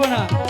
পারব না।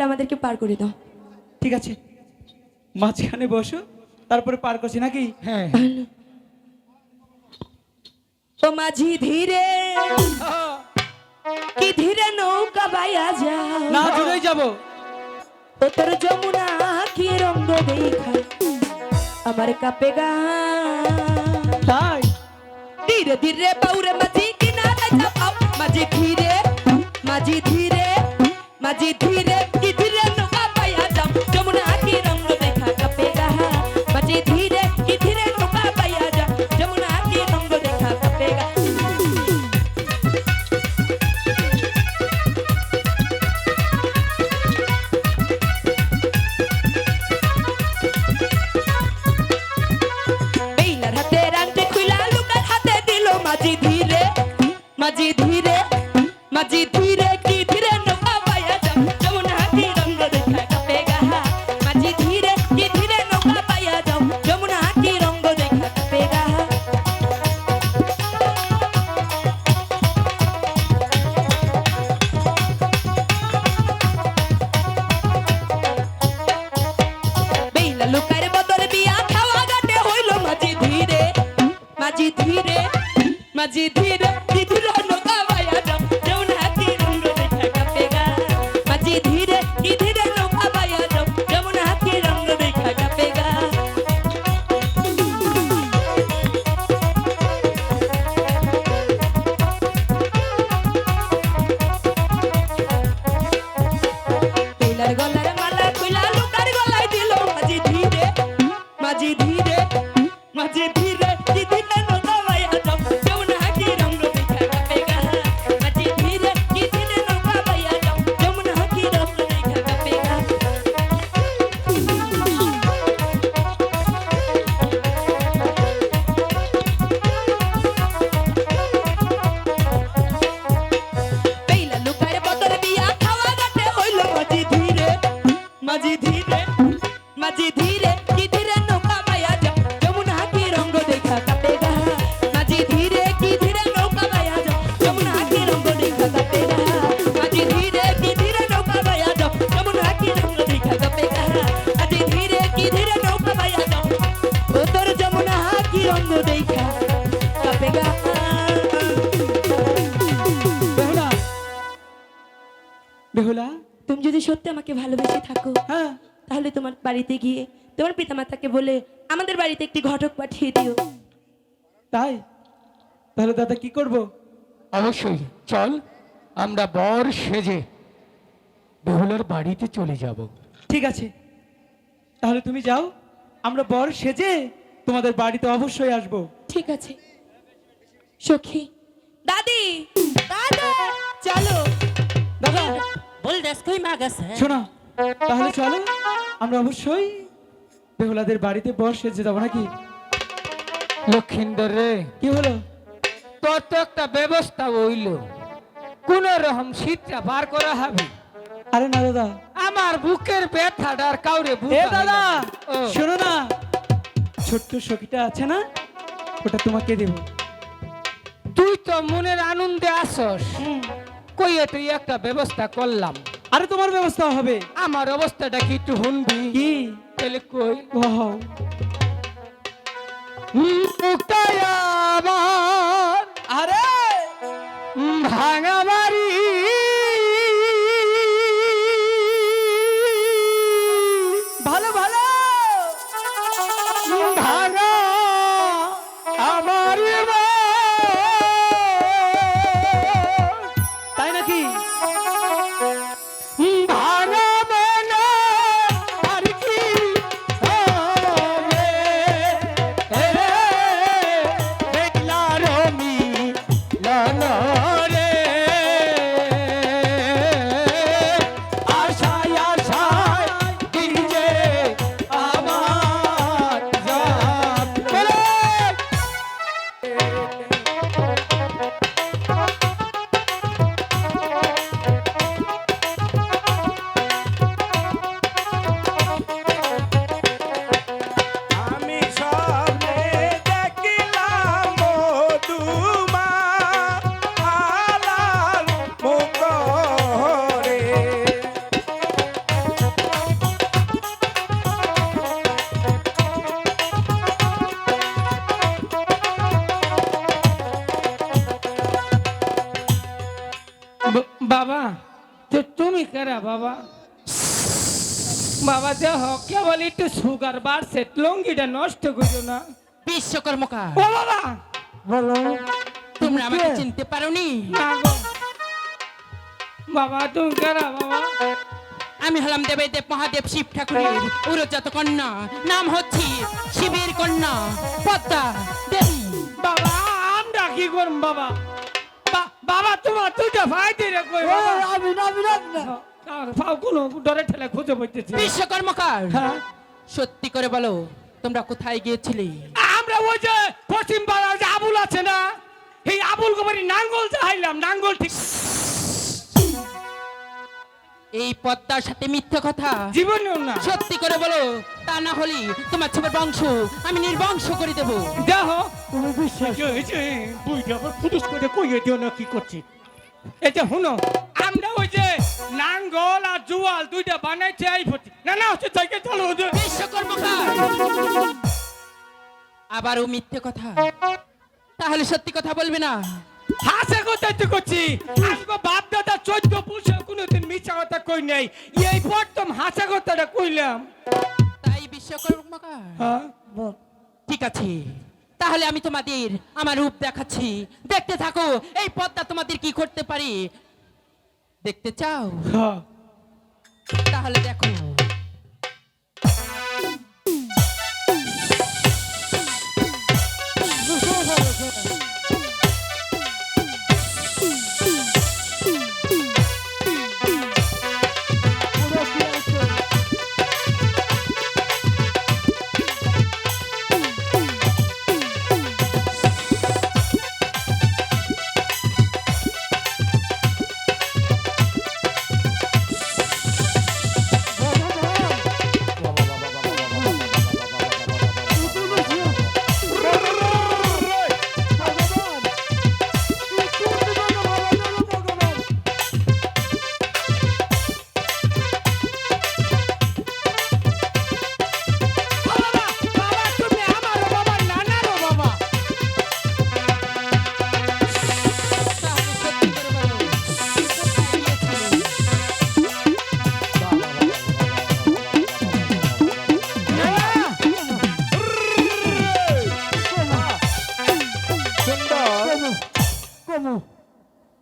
আর আমাদেরকে পার করে দাও। ঠিক আছে। মাঝখানে বসো তারপরে পার করছি নাকি? হ্যাঁ। ও মাঝি ধীরে কি ধীরে নৌকা বাইয়া যাও না জুড়েই যাব। ও তোর যমুনা কি রঙ্গ দেখা আমার কাপে গাই ধীরে ধীরে পাউরে মাঝি কিনারে যাও মাঝি ধীরে মাঝি ধীরে মাঝি ধীরে বেহুলা? তুমি যদি সত্যি আমাকে ভালোবেসে থাকো হ্যাঁ। তাহলে তোমার বাড়িতে গিয়ে তোমার পিতামাতাকে বলে আমাদের বাড়িতে একটি ঘটক পাঠিয়ে দিও। তাই? তাহলে দাদা কি করব? অবশ্যই চল আমরা বর সেজে বেহুলার বাড়িতে চলে যাব। ঠিক আছে। তাহলে তুমি যাও আমরা বর সেজে তোমাদের বাড়িতে অবশ্যই আসব। ঠিক আছে। সখী। দাদি দাদা চলো। শোনো তাহলে চলো আমরা অবশ্যই বেহুলাদের বাড়িতে বর সেজে যাব নাকি? লক্ষিন্দর রে কি হলো? তোর তো একটা ব্যবস্থা হইল। কোন রকম শীতটা বার করা হবে। আরে না দাদা। আমার বুকের কাউরে এ দাদা না। শোনো না ছোট্ট সখীটা আছে না? ওটা তোমাকে দেব। তুই তো মনের আনন্দে আসস। কই তুই একটা ব্যবস্থা করলাম। আরে তোমার ব্যবস্থা হবে? আমার অবস্থাটা কি একটু শুনবি? কি? তাহলে কই? আমার আরে! ভাঙা বাড়ি। ভালো ভালো। ভাঙা আমার বাবা দেহ কেবল একটু সুগার লঙ্গিটা নষ্ট করো না। বিশ্বকর্মকার। ও বাবা! তোমরা আমাকে চিনতে পারোনি? না গো। বাবা তুমি কেরা বাবা? আমি হলাম দেবেদেব মহাদেব শিব ঠাকুরের উরজাত কন্যা। নাম হচ্ছে শিবের কন্যা পদ্মা দেবী। বাবা আমরা কি করব বাবা? বাবা তোমার দুটা ভাই কই আমি না আমি না আর কোনো ডরে ঠেলে খুঁজে বইতেছি বিশ্বকর্মকার হ্যাঁ। সত্যি করে বলো তোমরা কোথায় গিয়েছিলে? আমরা ওই যে পশ্চিম পাড়ার যে আবুল আছে না এই আবুল কুমারী নাঙ্গল চাইলাম নাঙ্গল ঠিক এই পদ্মার সাথে মিথ্যে কথা। জীবনেও না। সত্যি করে বলো তা না হলে তোমার ছেলের বংশ আমি নির্বংশ করে দেবো। দেহ তুমি বিশ্বাস হয়েছে বুঝতে আবার ফুটুস করে কইয়ে দিও না কি করছি। এই যে শুনো আমরা ওই যে নাঙ্গল আর জুয়াল দুইটা বানাইছে এই ভর্তি। না না হচ্ছে থেকে চলো ওই যে বিশ্বকর্মকার আবারও মিথ্যে কথা? তাহলে সত্যি কথা বলবে না। হাসে কথা তো করছি? আসব বাপ দাদা চোদ্দ পুরুষে কোনোদিন মিছা কথা কই নাই। এই প্রথম হাসা কথাটা কইলাম। তাই বিশ্বকর্মকার? হ্যাঁ? ঠিক আছে। তাহলে আমি তোমাদের আমার রূপ দেখাচ্ছি। দেখতে থাকো এই পদ্মা তোমাদের কি করতে পারি? দেখতে চাও? হ্যাঁ। তাহলে দেখো।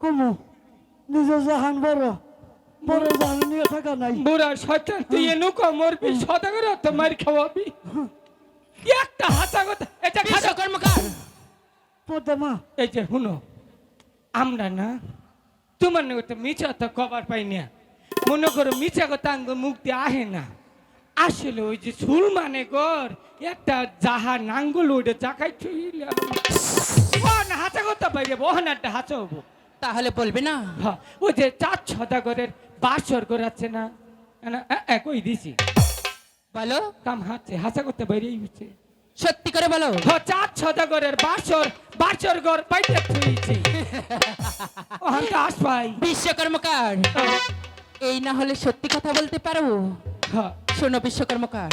কমু নিজের জাহান বড় বড় জাহান নিয়ে থাকা নাই। বুড়া শয়তান তুই এনুকো মরবি সদা করে তো মার খাওয়াবি। একটা হাসা কথা এটা খাসা বিশ্বকর্মকার পদ্মা এই যে শুনো আমরা না তোমার নাকি তো মিছা তো কবার পাই না। মনে করো মিছা কথা আঙ্গ দিয়ে আহে না। আসলে ওই যে চুল মানে গর একটা জাহা নাঙ্গল ওইটা চাকাই ছুইলে না হাঁচা কথা পাইবে ওহন একটা তাহলে বলবে না? হ্যাঁ ওই যে চার ছদাগরের বাসর করাচ্ছে না না, এ, এ, কই দিছি? বলো। কাম হাঁচে হাঁচা করতে বাইরেই হচ্ছে। সত্যি করে বলো। হ্যাঁ চার ছদাগরের বাসর বাসর ঘর পাইতে ওখান তো আস পাই বিশ্বকর্মকার। এই না হলে সত্যি কথা বলতে পারো? হ্যাঁ। শোনো বিশ্বকর্মকার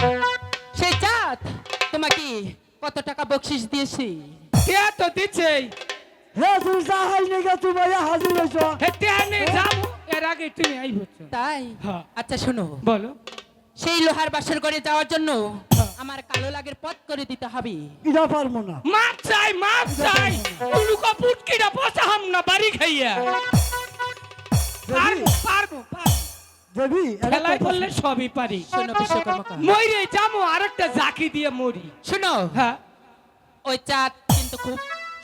সেই চাঁদ তোমাকে কত টাকা বকশিস দিয়েছি? কে তো দিচ্ছে হে তুই জাহাই নিয়ে তুই হাজির হয়েছ হে টেনে যাব। এর আগে তুমি আই তাই? হ্যাঁ। আচ্ছা শোনো। বলো। সেই লোহার বাসর করে যাওয়ার জন্য হ্যাঁ। আমার কালো লাগের পথ করে দিতে হবে। ইটা পারব না। মাপ চাই মাপ চাই। উলুকা পুটকিটা পচা হাম না বাড়ি খাইয়া। পারব পারব পারব। দেবী খেলায় বললে সবই পারি। শোনো বিশ্বকর্মকার মইরে যাব আরেকটা জাকি দিয়ে মরি। শোনো। হ্যাঁ। ওই চাঁদ কিন্তু খুব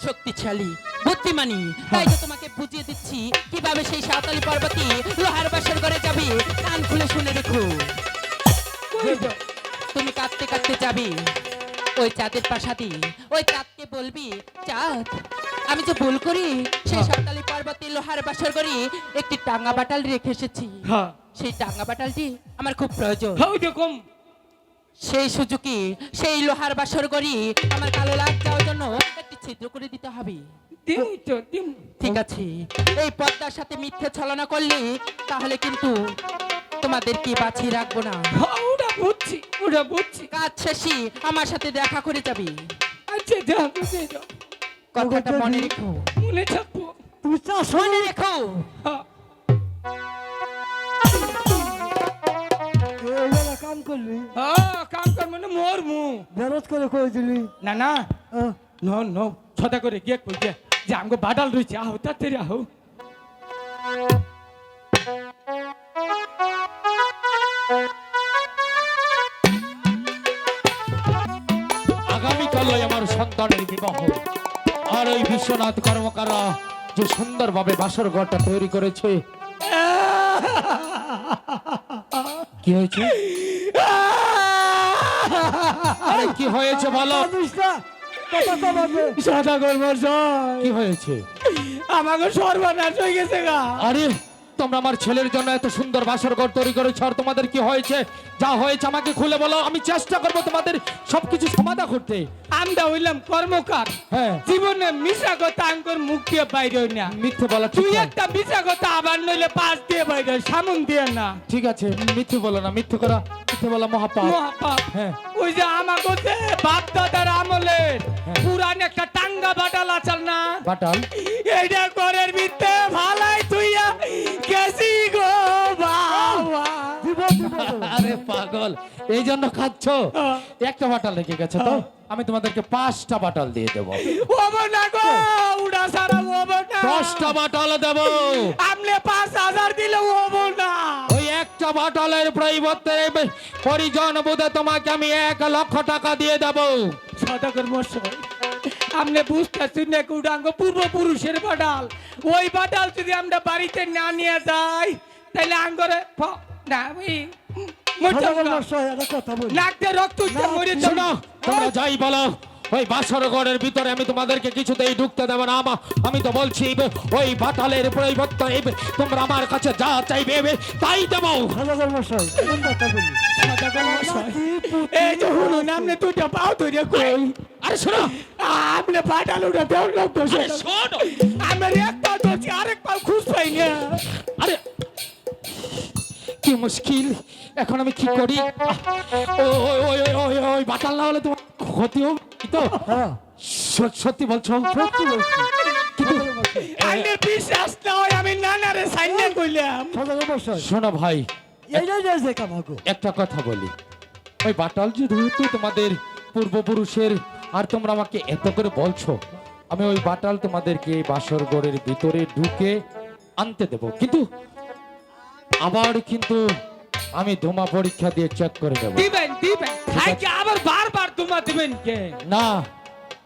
শক্তিশালী বুদ্ধিমানী। তাই তো তোমাকে বুঝিয়ে দিচ্ছি কীভাবে সেই সাঁওতালি পর্বতী লোহার বাসর করে যাবে কান খুলে শুনে রেখো তুমি কাঁদতে কাঁদতে যাবে ওই চাঁদের পাশাতে ওই চাঁদকে বলবি চাঁদ আমি যে ভুল করি সেই সাঁওতালি পর্বতে লোহার বাসর করে একটি টাঙ্গা বাটাল রেখে এসেছি। হ্যাঁ। সেই টাঙ্গা বাটালটি আমার খুব প্রয়োজন। হ্যাঁ সেই সুযোগে সেই লোহার বাসর গড়ি আমার কালো লাগ যাওয়ার জন্য একটি ছিদ্র করে দিতে হবে। ঠিক আছে এই পদ্মার সাথে মিথ্যে ছলনা করলে তাহলে কিন্তু তোমাদেরকে বাঁচিয়ে রাখব না। ওটা বুঝছি ওটা বুঝছি। কাজ শেষে আমার সাথে দেখা করে যাবি। আচ্ছা বুঝে যাও কথাটা মনে রেখো। মনে থাকব। তুমি মনে রেখো। হ্যাঁ করলি? হ্যাঁ কাম কর মানে মোর মু বেরোত করে কই দিলি না। না ন ন ছটা করে গিয়ে কই যে যে আমগো বাডাল রইছে আহো তাড়াতাড়ি আহো। আগামীকালই আমার সন্তানের বিবাহ। আর ওই বিশ্বনাথ কর্মকাররা যে সুন্দরভাবে বাসর ঘরটা তৈরি করেছে কি হয়েছে? আরে কি হয়েছে বলো? কমাবে। সদাগর মশাই কি হয়েছে? আমাকে সর্বনাশ হয়ে গেছে গা। আরে তোমরা আমার ছেলের জন্য এত সুন্দর বাসর ঘর তৈরি করেছ আর তোমাদের কি হয়েছে? যা হয়েছে আমাকে খুলে বলো আমি চেষ্টা করব তোমাদের সবকিছু সমাধা করতে। আমরা হইলাম কর্মকার। হ্যাঁ। জীবনে মিশা কথা আঙ্কর মুখ দিয়ে বাইরে হই না। মিথ্যে বলা তুই একটা মিশা কথা আবার নইলে পাশ দিয়ে বাইরে সামন দিয়ে না। ঠিক আছে মিথ্যে বলো না মিথ্যে করা। মিথ্যে বলা মহাপাপ। মহাপাপ। হ্যাঁ। ওই যে আমাকে যে বাপ দাদার আমলের হ্যাঁ। পুরান একটা টাঙ্গা বাটাল আচাল না? বাটাল? এইটা করের ভিত্তে ভালাই তুইয়া গেছি গো বাবা। দিব, দিব তো। আরে পাগল এই জন্য খাচ্ছ? হ্যাঁ। একটা বাটাল রেখে গেছে তো? আমি তোমাদেরকে পাঁচটা বাটাল দিয়ে দেবো। ওবো না গো উড়া সারা দশটা বাটাল দেবো। আমনে পাঁচ হাজার দিলে ওবো না একটা বাটালের পরিবর্তে পরিজন বোধে তোমাকে আমি এক লক্ষ টাকা দিয়ে দেবো। সদাগর মশাই আপনি বুঝতেছেন না উড়াঙ্গ পূর্বপুরুষের বাডাল ওই বাডাল যদি আমরা বাড়িতে না নিয়ে যাই তাহলে আঙ্গরে না ওই রক্ত মরে। শোনো তোমরা যাই বলো। ওই বাসর ঘরের ভিতরে আমি তোমাদেরকে কিছুতেই ঢুকতে দেবো না আমা আমি তো বলছি ওই বাটালের পরিবর্তে তোমরা আমার কাছে যা চাইবে তাই দেবো। এই যে আপনি পাও ধরে কই? আরে শোনো। আপনি দেও শোনো। আমার এক ধরছি আরেক খুশ পাই না। আরে কি মুশকিল। এখন আমি কি করি? ও ওই ওই ওই ওই ওই বাটাল না হলে তোমার ক্ষতি হবে তো? হ্যাঁ, সত্যি বলছো? সত্যি বলছি। মশাই, আইনের বিশ্বাস না হয় আমি নানারে সাইনে কইলাম। শোনো ভাই। একটা কথা বলি। ওই বাটাল যেহেতু তোমাদের পূর্বপুরুষের আর তোমরা আমাকে এত করে বলছো আমি ওই বাটাল তোমাদেরকে বাসর ঘরের ভিতরে ঢুকে আনতে দেব। কিন্তু আবার কিন্তু আমি ধুমা পরীক্ষা দিয়ে চেক করে দেব দিবেন দিবেন। খাইকে আবার বারবার ধুমা দিবেন কে? না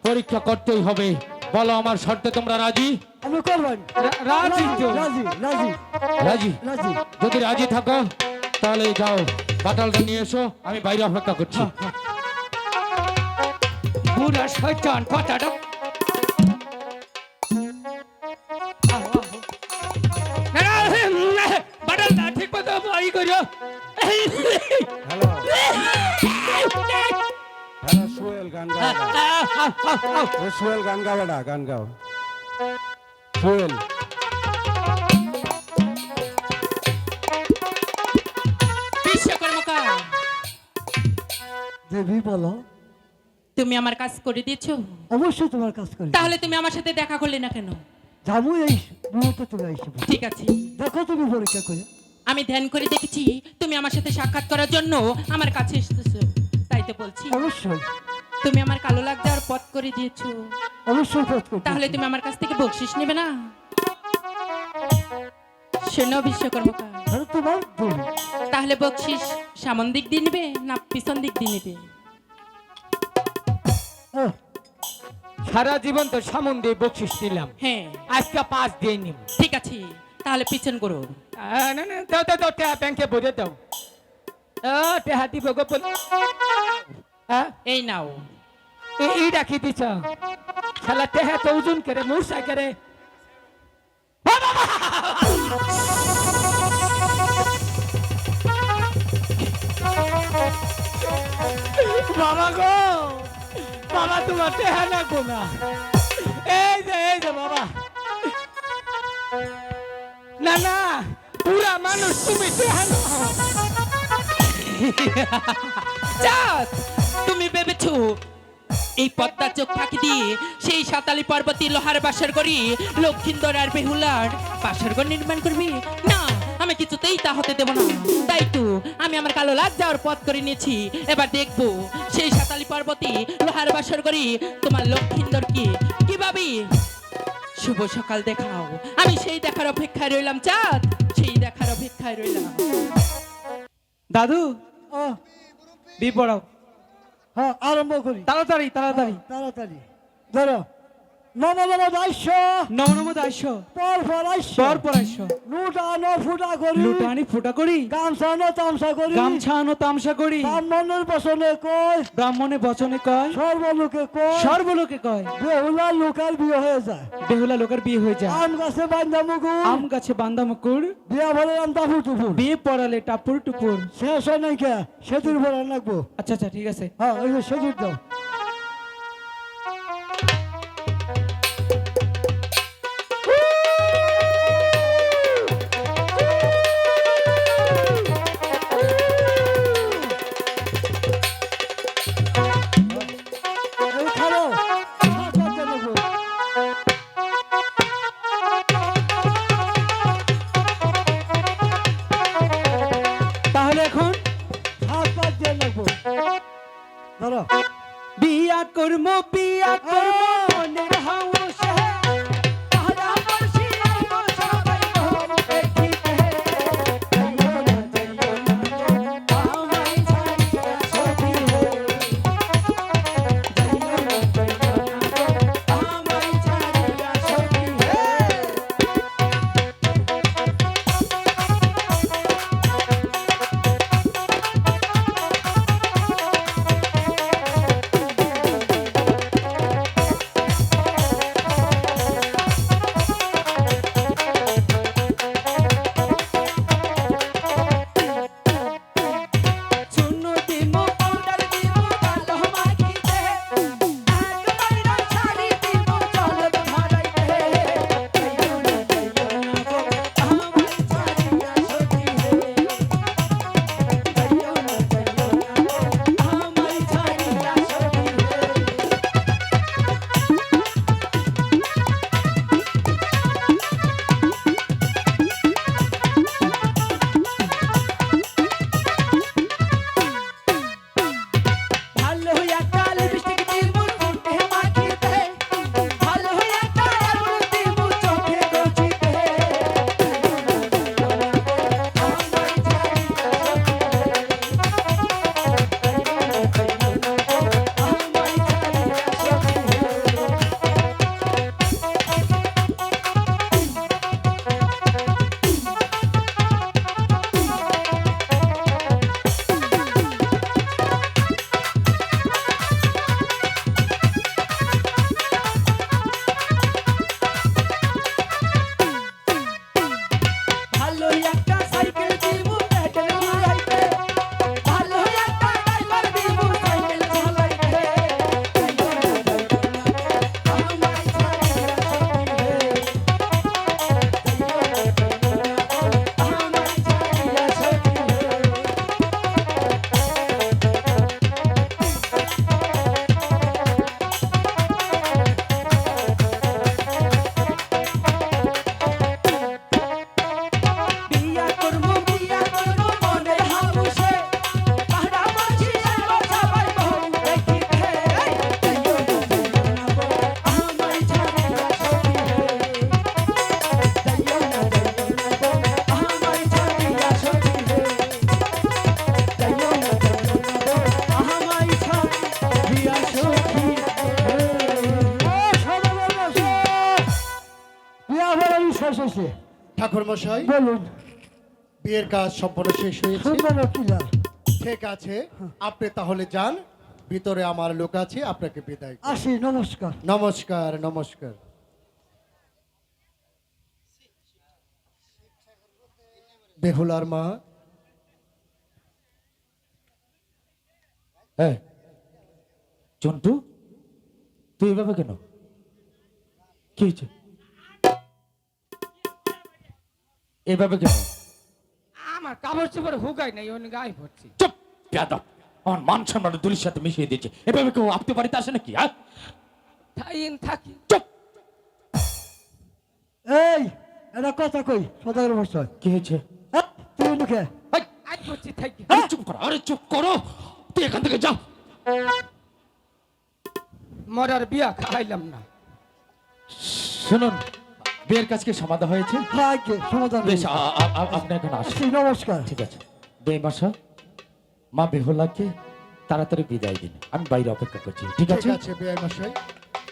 পরীক্ষা করতেই হবে। বলো আমার শর্তে তোমরা রাজি? আমি করবেন রাজি তো। রাজি রাজি। রাজি? রাজি। যদি রাজি থাকো তাহলে যাও বাটালটা নিয়ে এসো আমি বাইরে অপেক্ষা করছি। বুড়া শয়তান কথাটা সোহেল গান গাও বেটা গান গাও। সোহেল। দেবী বলো। তুমি আমার কাজ করে দিয়েছ? অবশ্যই তোমার কাজ করি তাহলে তুমি আমার সাথে দেখা করলে না কেন? যাব এই মুহূর্তে তুমি আইসে ঠিক আছে। দেখো তুমি পরীক্ষা করে। আমি ধ্যান করে দেখেছি তুমি আমার সাথে সাক্ষাৎ করার জন্য আমার কাছে এসেছ। তাই তো বলছি। অবশ্যই। তুমি আমার কালো লাগ যাওয়ার পথ করে দিয়েছ। অবশ্যই পথ করতে তাহলে তুমি আমার কাছ থেকে বকশিস নেবে না? শোনো বিশ্বকর্মকা আরে তোমার তাহলে বকশিস সামন দিক দিয়ে নেবে না পিছন দিক দিয়ে নেবে? সারা জীবন তো সামন দিয়ে বকশিস দিলাম হ্যাঁ। আজকে পাঁচ দিয়ে নিব। ঠিক আছে তাহলে পিছন করো। না না দাও দাও দাও টেহা ব্যাংকে ভরে দাও। টেহা দিব গো বল হ্যাঁ এই নাও। এই- রাখি দিছ? শালা টেহা তো ওজন করে মূর্ছা করে। বাবা! গো! বাবা, তোমার লাগবো না এই যে এই যে বাবা। না না, পুরা মানুষ তুমি নাও। চাঁদ তুমি ভেবেছো এই পদ্মার চোখ ফাঁকি দিয়ে সেই সাতালি পর্বতী লোহার বাসর করি লক্ষিন্দর আর বেহুলার বাসর ঘর নির্মাণ করবি? না আমি কিছুতেই তা হতে দেব না। তাই তো আমি আমার কালো লাগ যাওয়ার পথ করে নিয়েছি। এবার দেখব সেই সাতালি পর্বতী লোহার বাসর করি তোমার লক্ষিন্দর কি? কীভাবে? শুভ সকাল দেখাও। আমি সেই দেখার অপেক্ষায় রইলাম চাঁদ। সেই দেখার অপেক্ষায় রইলাম। দাদু ও। বি পড়াও। হ্যাঁ আরম্ভ করি। তাড়াতাড়ি তাড়াতাড়ি। তাড়াতাড়ি। ধরো। নম নম দাস্য নম নম দাস্য পর পর আইস্য পর পর ন ফুটা করি। লুটানি ফুটা করি। তামসা করি। তামসা করি। ব্রাহ্মণের বসনে কয়। ব্রাহ্মণে বচনে কয়। সর্বলোকে কয়। সর্বলোকে কয়। বেহুলা লোকাল বিয়ে হয়ে যায়। বেহুলা লোকের বিয়ে হয়ে যায়। আম গাছে বান্ধা মুকুর আম গাছে বান্দা মুকুর বিয়া আম টাপুর টুপুর বিয়ে পড়ালে টাপুর টুপুর। শেষ হয় নাই কে? সেতুর ভরে লাগবো আচ্ছা আচ্ছা ঠিক আছে। হ্যাঁ ওই সেতুর দাও। মশাই বলুন। বিয়ের কাজ সম্পূর্ণ শেষ হয়েছে। ঠিক আছে। আপনি তাহলে যান। ভিতরে আমার লোক আছে আপনাকে বিদায় আসি নমস্কার। নমস্কার নমস্কার। বেহুলার মা। হ্যাঁ। চন্টু তুই এভাবে কেন? কি হয়েছে? এভাবে কেন? আমার কাপড় চোপড় হুকাই নাই অনেক গায়ে পড়ছি। চুপ বেয়াদব। আমার মান সম্মান দুলির সাথে মিশিয়ে দিয়েছে। এভাবে কেউ আপনি বাড়িতে আসে নাকি হ্যাঁ? থাইন থাকি। চুপ। এই এটা কথা কই সদাগর বসয় কি হয়েছে? তুই মুখে। এই, আজ পড়ছি থাকি। আরে চুপ করো আরে চুপ করো। তুই এখান থেকে যা। মরার বিয়া খাইলাম না। শুনুন বিয়ের কাজকে সমাধা হয়েছে? আগে সমাধান বেশ আপনি এখন আসুন। আসি নমস্কার। ঠিক আছে। বেমাসা মা বেহলাকে তাড়াতাড়ি বিদায় দিন। আমি বাইরে অপেক্ষা করছি। ঠিক ঠিক আছে? আছে বেআই মশাই